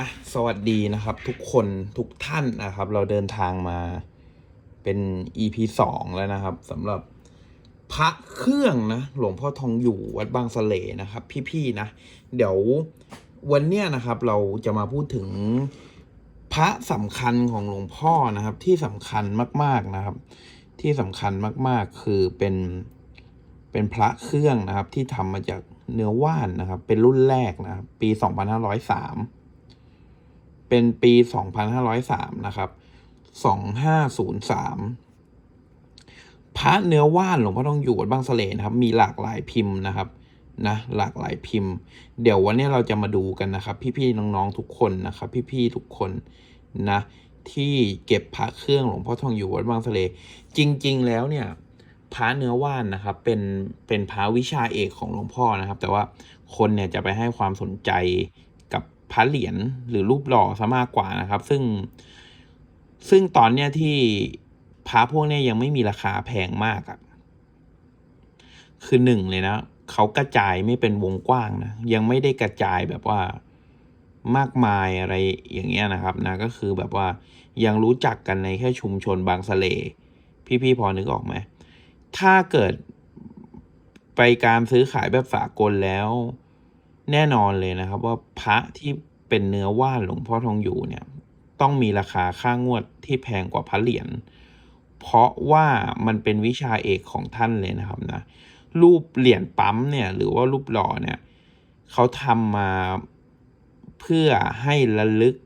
อะสวัสดีนะครับ ทุกคนทุกท่านนะครับ เราเดินทางมาเป็น EP สองแล้วนะครับสำหรับพระเครื่องนะหลวงพ่อทองอยู่วัดบางสะเลนะครับ พี่ๆนะ เดี๋ยววันเนี้ยนะครับ เราจะมาพูดถึงพระสำคัญของหลวงพ่อนะครับ ที่สำคัญมากๆนะครับ ที่สำคัญมากๆคือเป็นเป็นพระเครื่องนะครับ ที่ทำมาจากเนื้อว่านนะครับ เป็นรุ่นแรกนะครับ ปี 2503 เป็นปี 2503 นะครับ 2503 พระเนื้อว่านหลวงพ่อทองอยู่วัดบางสะเลนะครับ มีหลากหลายพิมพ์นะครับนะหลากหลายพิมพ์ เดี๋ยววันนี้เราจะมาดูกันนะครับ พี่ๆน้องๆทุกคนนะครับ พี่ๆทุกคนนะ ที่เก็บพระเครื่องหลวงพ่อทองอยู่วัดบางสะเลจริง ๆ แล้วเนี่ยพระเนื้อว่านนะครับ เป็นเป็นพระวิชาเอกของหลวงพ่อนะครับ แต่ว่าคนเนี่ยจะไปให้ความสนใจ พระเหรียญหรือรูปหล่อซะมากกว่านะครับ ซึ่ง ซึ่งตอนเนี้ยที่พระพวกเนี้ยยังไม่มีราคาแพงมากอะ่ะคือหนึ่งเลยนะเขากระจายไม่เป็นวงกว้างนะยังไม่ได้กระจายแบบว่ามากมายอะไรอย่างเงี้ยนะครับนะก็คือแบบว่ายังรู้จักกันในแค่ชุมชนบางสะเลพี่ๆพอนึกออกไหมถ้าเกิดไปการซื้อขายแบบสากลแล้ว แน่นอนเลยนะครับว่าพระที่เป็นเนื้อว่านหลวงพ่อทองอยู่เนี่ย ต้องมีราคาค่างวดที่แพงกว่าพระเหรียญเพราะว่ามันเป็นวิชาเอกของท่านเลยนะครับนะรูปเหรียญปั๊มเนี่ย หรือว่ารูปหล่อเนี่ยเขาทำมาเพื่อให้ระลึก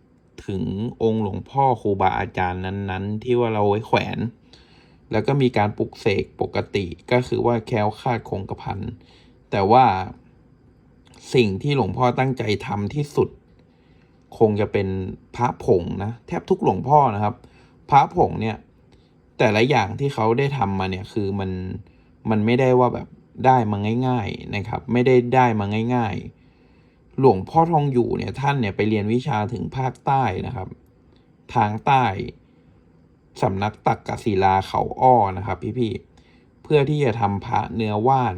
ถึงองค์หลวงพ่อครูบาอาจารย์นั้นๆ ที่ว่าเราไว้แขวน แล้วก็มีการปลุกเสกปกติก็คือว่าแคล้วคาดคงกระพันแต่ว่า สิ่งที่หลวงพ่อตั้งใจทำที่สุด คงจะเป็นพระผงนะแทบทุกหลวงพ่อนะครับ พระผงเนี่ย แต่ละอย่างที่เขาได้ทำมาเนี่ยคือมันมันไม่ได้ว่าแบบได้มาง่าย ๆนะครับ ไม่ได้ได้มาง่าย ๆ หลวงพ่อทองอยู่เนี่ยท่านเนี่ยไปเรียนวิชาถึงภาคใต้นะครับ ทางใต้สำนักตักกศิลาเขาอ้อนะครับ พี่ๆเพื่อที่จะทำพระเนื้อว่าน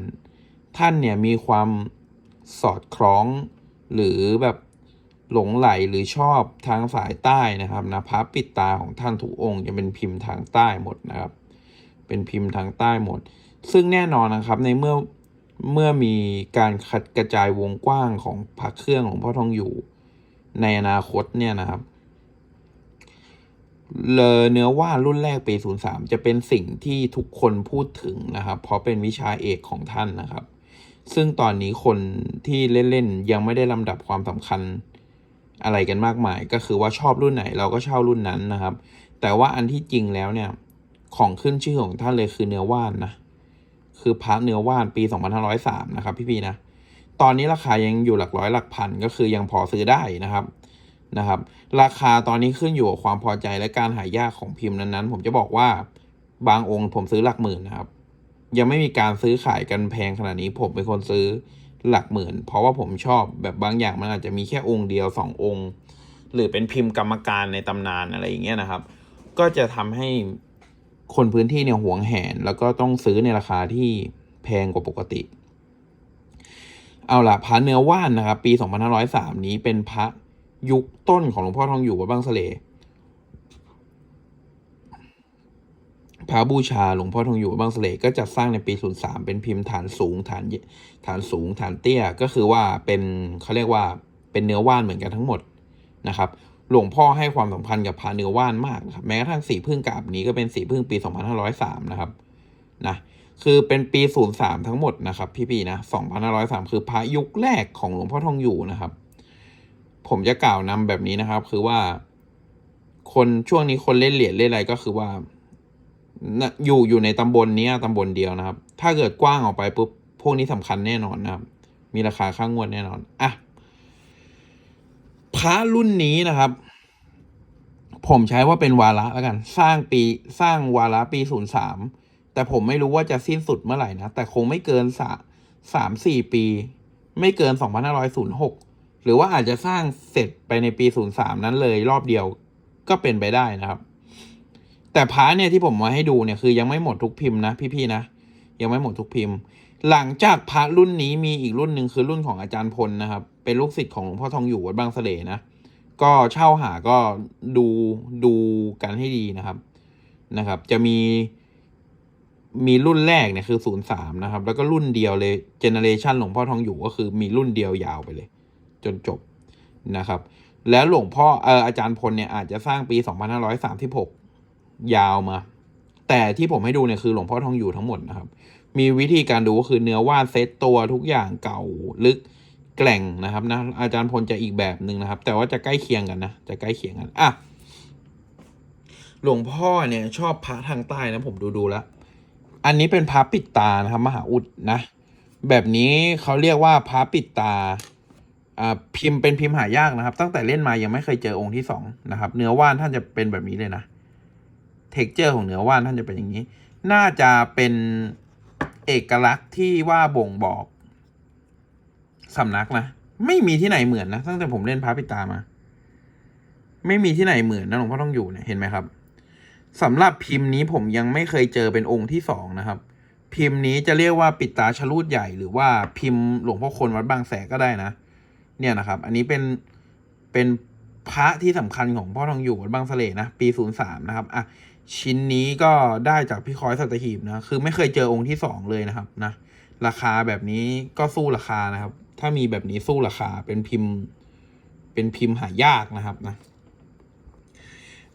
ท่านเนี่ยมีความ สอดคล้อง หรือแบบหลงไหลหรือชอบทางสายใต้นะครับนะพระปิดตาของท่านทุกองค์จะเป็นพิมพ์ทางใต้หมดนะครับ เป็นพิมพ์ทางใต้หมด ซึ่งแน่นอนนะครับในเมื่อเมื่อมีการคัดกระจายวงกว้างของพระเครื่องของพ่อทองอยู่ ในอนาคตเนี่ยนะครับเลเนื้อว่ารุ่นแรกปี 03 จะเป็นสิ่งที่ทุกคนพูดถึงนะครับ เพราะเป็นวิชาเอกของท่านนะครับ ซึ่งตอนนี้คนที่เล่นๆยังไม่ได้ลำดับความสำคัญอะไรกันมากมาย ก็คือว่าชอบรุ่นไหนเราก็เช่ารุ่นนั้นนะครับ แต่ว่าอันที่จริงแล้วเนี่ยของขึ้นชื่อของท่านเลยคือเนื้อว่านนะคือพระเนื้อว่านปี 2503 นะครับ พี่ๆนะตอนนี้ราคายังอยู่หลักร้อยหลักพันก็คือยังพอซื้อได้นะครับนะครับ ราคาตอนนี้ขึ้นอยู่กับความพอใจและการหายากของพิมพ์นั้นๆ ผมจะบอกว่าบางองค์ผมซื้อหลักหมื่นนะครับ ยังไม่มีการซื้อขายกันแพงขนาดนี้ผมเป็นคนซื้อหลักหมื่น เพราะว่าผมชอบแบบบางอย่างมันอาจจะมีแค่องค์เดียวสององค์ หรือเป็นพิมพ์กรรมการในตำนานอะไรอย่างเงี้ยนะครับ ก็จะทำให้คนพื้นที่เนี่ยหวงแหน แล้วก็ต้องซื้อในราคาที่แพงกว่าปกติ เอาล่ะพระเนื้อว่านนะครับ ปี 2503 นี้เป็นพระยุคต้นของหลวงพ่อทองอยู่วัดบางสะเล พระบูชาหลวงพ่อทองอยู่บางสเลก็จัดสร้างในปี 03 เป็นพิมพ์ฐานสูงฐานฐานสูงฐานเตี้ยก็คือว่าเป็นเขาเรียกว่าเป็นเนื้อว่านเหมือนกันทั้งหมดนะครับหลวงพ่อให้ความสำคัญกับพระเนื้อว่านมากครับแม้กระทั่งสีพึ่งกาบนี้ก็เป็นสีพึ่งปี 2503 นะครับนะคือเป็นปี 03 ทั้งหมดนะครับ พี่ๆนะ2503 คือพระยุคแรกของหลวงพ่อทองอยู่นะครับ ผมจะกล่าวนำแบบนี้นะครับ คือว่า คนช่วงนี้คนเล่นเหรียญเล่นอะไรก็คือว่า อยู่อยู่ในตำบลนี้ตำบลเดียวนะครับ ถ้าเกิดกว้างออกไปปุ๊บพวกนี้สำคัญแน่นอนนะครับ มีราคาค่างวดแน่นอนอะพระรุ่นนี้นะครับ ผมใช้ว่าเป็นวาระแล้วกัน สร้างปีสร้างวาระปีศูนย์สามแต่ผมไม่รู้ว่าจะสิ้นสุดเมื่อไหร่นะ แต่คงไม่เกินสาสามสี่ปี ไม่เกินสองพันห้าร้อยศูนย์หกหรือว่าอาจจะสร้างเสร็จไปในปีศูนย์สามนั้นเลยรอบเดียวก็เป็นไปได้นะครับ แต่พระเนี่ยที่ผมมาให้ดูเนี่ยคือยังไม่หมดทุกพิมพ์นะพี่ๆนะยังไม่หมดทุกพิมพ์ หลังจากพระรุ่นนี้มีอีกรุ่นหนึ่งคือรุ่นของอาจารย์พลนะครับ เป็นลูกศิษย์ของหลวงพ่อทองอยู่วัดบางสะเลนะก็เช่าหาก็ดูดูกันให้ดีนะครับนะครับ จะมีมีรุ่นแรกเนี่ยคือศูนย์สามนะครับ แล้วก็รุ่นเดียวเลยเจเนเรชันหลวงพ่อทองอยู่ก็คือมีรุ่นเดียวยาวไปเลย จนจบนะครับ แล้วหลวงพ่อเอออาจารย์พลเนี่ยอาจจะสร้างปี2536ยา ยาวมา แต่ที่ผมให้ดูเนี่ยคือหลวงพ่อทองอยู่ทั้งหมดนะครับ มีวิธีการดูก็คือเนื้อว่านเซตตัวทุกอย่างเก่าลึกแกล่งนะครับนะอาจารย์พลจะอีกแบบหนึ่งนะครับ แต่ว่าจะใกล้เคียงกันนะจะใกล้เคียงกันอะหลวงพ่อเนี่ยชอบพระทางใต้นะผมดูดูแล้ว อันนี้เป็นพระปิดตานะครับมหาอุดนะ แบบนี้เขาเรียกว่าพระปิดตาอ่าพิมพ์เป็นพิมพ์หายากนะครับ ตั้งแต่เล่นมายังไม่เคยเจอองค์ที่สองนะครับ เนื้อว่านท่านจะเป็นแบบนี้เลยนะ เท็กเจอร์ของเนื้อว่านท่านจะเป็นอย่างนี้ น่าจะเป็นเอกลักษณ์ที่ว่าบ่งบอกสำนักนะไม่มีที่ไหนเหมือนนะตั้งแต่ผมเล่นพระปิตามา ไม่มีที่ไหนเหมือนนะหลวงพ่อต้องอยู่เนี่ยเห็นไหมครับสำหรับพิมพ์นี้ผมยังไม่เคยเจอเป็นองค์ที่สองนะครับ พิมพ์นี้จะเรียกว่าปิดตาชลูดใหญ่หรือว่าพิมพ์หลวงพ่อคนวัดบางแสก็ได้นะ เนี่ยนะครับ อันนี้เป็นเป็นพระที่สำคัญของพ่อทองอยู่วัดบางสะเลนะ ปีศูนย์สามนะครับอะ ชิ้นนี้ก็ได้จากพี่คอยสัตหีบนะ คือไม่เคยเจอองค์ที่สองเลยนะครับนะ ราคาแบบนี้ก็สู้ราคานะครับ ถ้ามีแบบนี้สู้ราคาเป็นพิมพ์ เป็นพิมพ์หายากนะครับนะ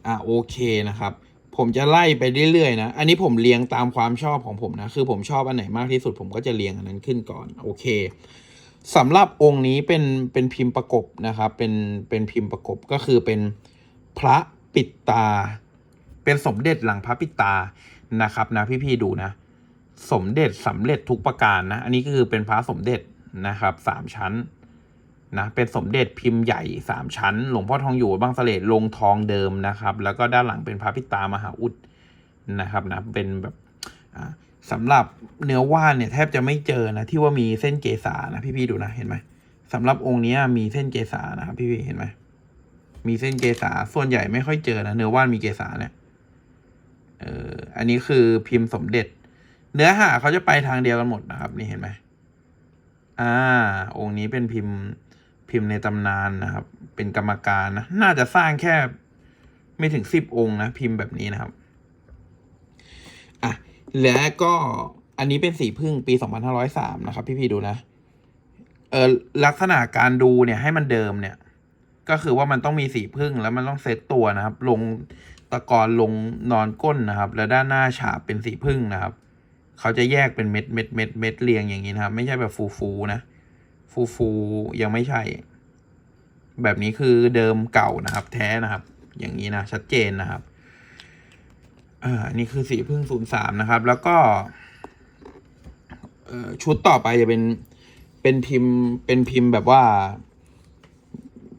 อะโอเคนะครับ ผมจะไล่ไปเรื่อยๆนะ อันนี้ผมเรียงตามความชอบของผมนะ คือผมชอบอันไหนมากที่สุด ผมก็จะเรียงอันนั้นขึ้นก่อน โอเคสำหรับองค์นี้เป็นเป็นพิมพ์ประกบนะครับ เป็นเป็นพิมพ์ประกบก็คือเป็นพระปิดตา เป็นสมเด็จหลังพระปิตานะครับนะพี่ๆดูนะ สมเด็จสำเร็จทุกประการนะ อันนี้ก็คือเป็นพระสมเด็จนะครับสามชั้นนะเป็นสมเด็จพิมพ์ใหญ่สามชั้น หลวงพ่อทองอยู่บางสะเลลงทองเดิมนะครับ แล้วก็ด้านหลังเป็นพระพิตามหาอุดนะครับนะเป็นแบบอ่าสำหรับเนื้อว่านเนี่ยแทบจะไม่เจอนะที่ว่ามีเส้นเกษานะพี่ๆดูนะเห็นไหมสำหรับองค์นี้มีเส้นเกษานะครับพี่ๆเห็นไหมมีเส้นเกษาส่วนใหญ่ไม่ค่อยเจอนะเนื้อว่านมีเกษาเนี่ย เอออันนี้คือพิมพ์สมเด็จ เนื้อหาเขาจะไปทางเดียวกันหมดนะครับ นี่เห็นไหมอ่า องค์นี้เป็นพิมพ์พิมพ์ในตำนานนะครับ เป็นกรรมการนะ น่าจะสร้างแค่ไม่ถึงสิบองค์นะ พิมพ์แบบนี้นะครับอะแล้วก็อันนี้เป็นสีพึ่งปีสองพันห้าร้อยสามนะครับ พี่ๆดูนะ เออลักษณะการดูเนี่ยให้มันเดิมเนี่ย ก็คือว่ามันต้องมีสีพึ่งแล้วมันต้องเซตตัวนะครับ ลง ตะกอนลงนอนก้นนะครับ แล้วด้านหน้าฉาบเป็นสีพึ่งนะครับ เขาจะแยกเป็นเม็ดเม็ดเม็ดเม็ดเรียงอย่างนี้นะครับ ไม่ใช่แบบฟูฟูนะ ฟูฟูยังไม่ใช่ แบบนี้คือเดิมเก่านะครับ แท้นะครับ อย่างนี้นะชัดเจนนะครับอ่าอันนี้คือสีพึ่งศูนย์สามนะครับ แล้วก็เอ่อชุดต่อไปจะเป็นเป็นพิมพ์เป็นพิมพ์แบบว่า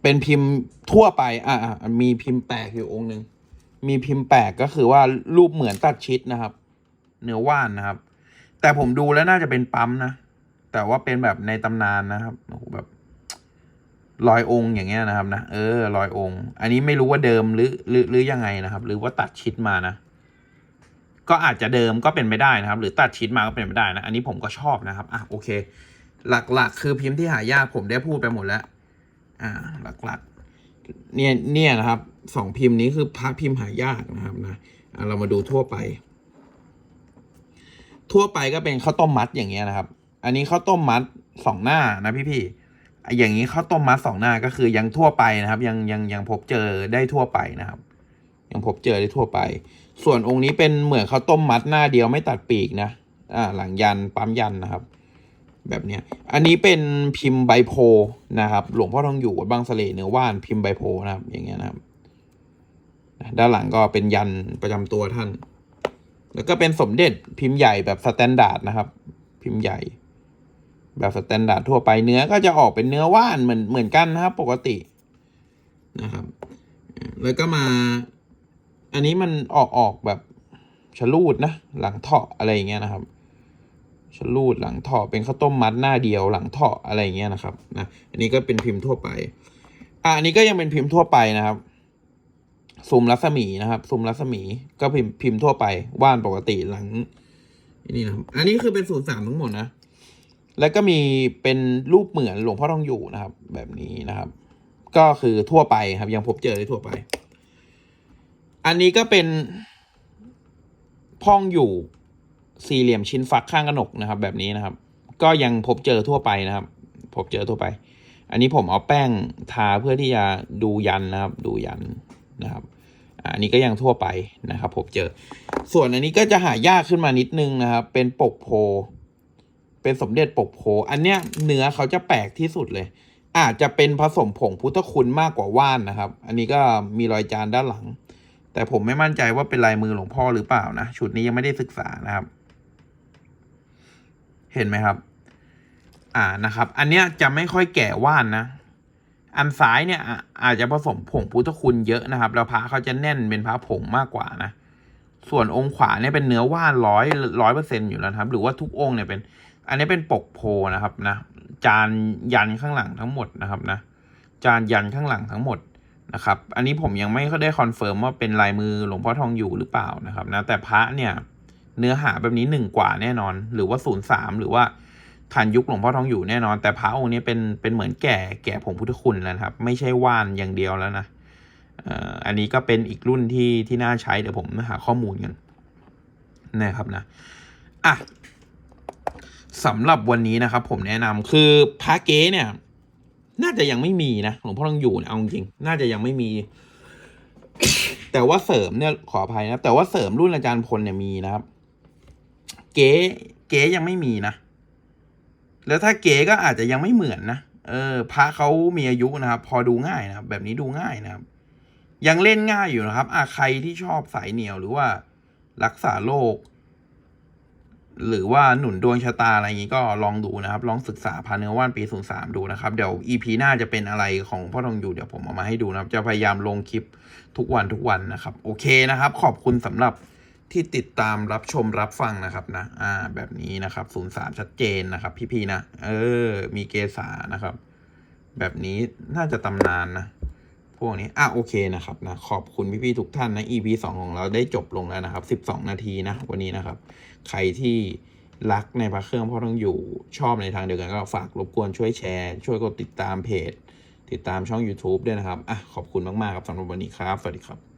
เป็นพิมพ์ทั่วไป อ่าอ่ามีพิมพ์แปลกอยู่องค์หนึ่ง มีพิมพ์แปลกก็คือว่ารูปเหมือนตัดชิดนะครับ เนื้อว่านนะครับ แต่ผมดูแล้วน่าจะเป็นปั๊มนะ แต่ว่าเป็นแบบในตำนานนะครับโอ้โหแบบลอยองค์อย่างเงี้ยนะครับนะเออลอยองค์ อันนี้ไม่รู้ว่าเดิมหรือหรือหรือยังไงนะครับ หรือว่าตัดชิดมานะ ก็อาจจะเดิมก็เป็นไปได้นะครับ หรือตัดชิดมาก็เป็นไปได้นะ อันนี้ผมก็ชอบนะครับอะโอเค หลักๆ คือพิมพ์ที่หายากผมได้พูดไปหมดแล้ว อ่า หลักๆ เนี่ยเนี่ยนะครับสองพิมพ์นี้คือพระพิมพ์หายากนะครับนะเรามาดูทั่วไป ทั่วไปก็เป็นข้าวต้มมัดอย่างเงี้ยนะครับ อันนี้ข้าวต้มมัดสองหน้านะพี่พี่ๆอะอย่างนี้ข้าวต้มมัดสองหน้าก็คือยังทั่วไปนะครับ ยังยังยังพบเจอได้ทั่วไปนะครับ ยังพบเจอได้ทั่วไป ส่วนองค์นี้เป็นเหมือนข้าวต้มมัดหน้าเดียวไม่ตัดปีกนะอ่าหลังยันปั๊มยันนะครับ แบบเนี้ย อันนี้เป็นพิมพ์ใบโพนะครับ หลวงพ่อทองอยู่วัดบางสะเลเนื้อว่านพิมพ์ใบโพนะครับ อย่างเงี้ยนะครับ ด้านหลังก็เป็นยันประจำตัวท่าน แล้วก็เป็นสมเด็จพิมพ์ใหญ่แบบสแตนดาร์ดนะครับ พิมพ์ใหญ่ แบบสแตนดาร์ดทั่วไปเนื้อก็จะออกเป็นเนื้อว่านเหมือนเหมือนกันนะครับ ปกตินะครับ แล้วก็มา อันนี้มันออกออกแบบชะลูดนะ หลังเถาะอะไรอย่างเงี้ยนะครับ ชลูดหลังถาะเป็นข้าวต้มมัดหน้าเดียวหลังถาะอะไรเงี้ยนะครับนะอันนี้ก็เป็นพิมพ์ทั่วไป อะอันนี้ก็ยังเป็นพิมพ์ทั่วไปนะครับซุมรัศมีนะครับซุมรัศมีก็พิมพ์พิมพ์ทั่วไปว่านปกติหลังนี่นะครับอันนี้คือเป็นศูนย์สามทั้งหมดนะแล้วก็มีเป็นรูปเหมือนหลวงพ่อทองอยู่นะครับ แบบนี้นะครับ ก็คือทั่วไปครับ ยังพบเจอได้ทั่วไป อันนี้ก็เป็นพ่องอยู่ สี่เหลี่ยมชิ้นฟักข้างกระหนกนะครับ แบบนี้นะครับ ก็ยังพบเจอทั่วไปนะครับ พบเจอทั่วไป อันนี้ผมเอาแป้งทาเพื่อที่จะดูยันนะครับ ดูยันนะครับอันนี้ก็ยังทั่วไปนะครับพบเจอ ส่วนอันนี้ก็จะหายากขึ้นมานิดนึงนะครับ เป็นปกโพ เป็นสมเด็จปกโพ อันเนี้ยเนื้อเขาจะแปลกที่สุดเลย อาจจะเป็นผสมผงพุทธคุณมากกว่าว่านนะครับ อันนี้ก็มีรอยจานด้านหลัง แต่ผมไม่มั่นใจว่าเป็นลายมือหลวงพ่อหรือเปล่านะ ชุดนี้ยังไม่ได้ศึกษานะครับ เห็นไหมครับ อ่านะครับ อันเนี้ยจะไม่ค่อยแก่ว่านนะ อันซ้ายเนี่ยอาจจะผสมผงพุทธคุณเยอะนะครับ แล้วพระเขาจะแน่นเป็นพระผงมากกว่านะ ส่วนองค์ขวาเนี่ยเป็นเนื้อว่านร้อยร้อยเปอร์เซ็นอยู่แล้วครับ หรือว่าทุกองค์เนี่ยเป็น อันนี้เป็นปกโพนะครับนะ จานยันข้างหลังทั้งหมดนะครับนะ จานยันข้างหลังทั้งหมดนะครับ อันนี้ผมยังไม่ได้คอนเฟิร์มว่าเป็นลายมือหลวงพ่อทองอยู่หรือเปล่านะครับนะ แต่พระเนี่ย เนื้อหาแบบนี้หนึ่งกว่าแน่นอน หรือว่าศูนย์สามหรือว่าทันยุคหลวงพ่อทองอยู่แน่นอน แต่พระองค์นี้เป็นเป็นเหมือนแก่แก่ผงพุทธคุณแล้วครับ ไม่ใช่ว่านอย่างเดียวแล้วนะอันนี้ก็เป็นอีกรุ่นที่ที่น่าใช้เดี๋ยวผมหาข้อมูลกันนะครับนะอะสำหรับวันนี้นะครับ ผมแนะนำคือพระเก๊เนี่ย น่าจะยังไม่มีนะหลวงพ่อทองอยู่เนี่ยเอาจริงๆน่าจะยังไม่มี แต่ว่าเสริมเนี่ยขออภัยนะแต่ว่าเสริมรุ่นอาจารย์พลเนี่ยมีนะครับ เก๋เก๋ยังไม่มีนะ แล้วถ้าเก๋ก็อาจจะยังไม่เหมือนนะเออพระเขามีอายุนะครับ พอดูง่ายนะครับ แบบนี้ดูง่ายนะครับ ยังเล่นง่ายอยู่นะครับอาใครที่ชอบสายเหนียวหรือว่ารักษาโรคหรือว่าหนุนดวงชะตาอะไรอย่างนี้ก็ลองดูนะครับ ลองศึกษาพาเนื้อว่านปีศูนย์สามดูนะครับ เดี๋ยว EP หน้าจะเป็นอะไรของพ่อทองอยู่เดี๋ยวผมเอามาให้ดูนะครับ จะพยายามลงคลิปทุกวันทุกวันนะครับ โอเคนะครับ ขอบคุณสำหรับ ที่ติดตามรับชมรับฟังนะครับนะ อ่า แบบนี้นะครับศูนย์สามชัดเจนนะครับ พี่ๆนะ เออ มีเกษานะครับ แบบนี้น่าจะตำนานนะ พวกนี้ อะ โอเคนะครับนะ ขอบคุณพี่ๆทุกท่านนะ EP สองของเราได้จบลงแล้วนะครับสิบสองนาทีนะวันนี้นะครับ ใครที่รักในพระเครื่องพ่อต้องอยู่ชอบในทางเดียวกันก็ฝากรบกวนช่วยแชร์ ช่วยกดติดตามเพจ ติดตามช่อง YouTube ด้วยนะครับ อะ ขอบคุณมากๆครับสำหรับวันนี้ครับ สวัสดีครับ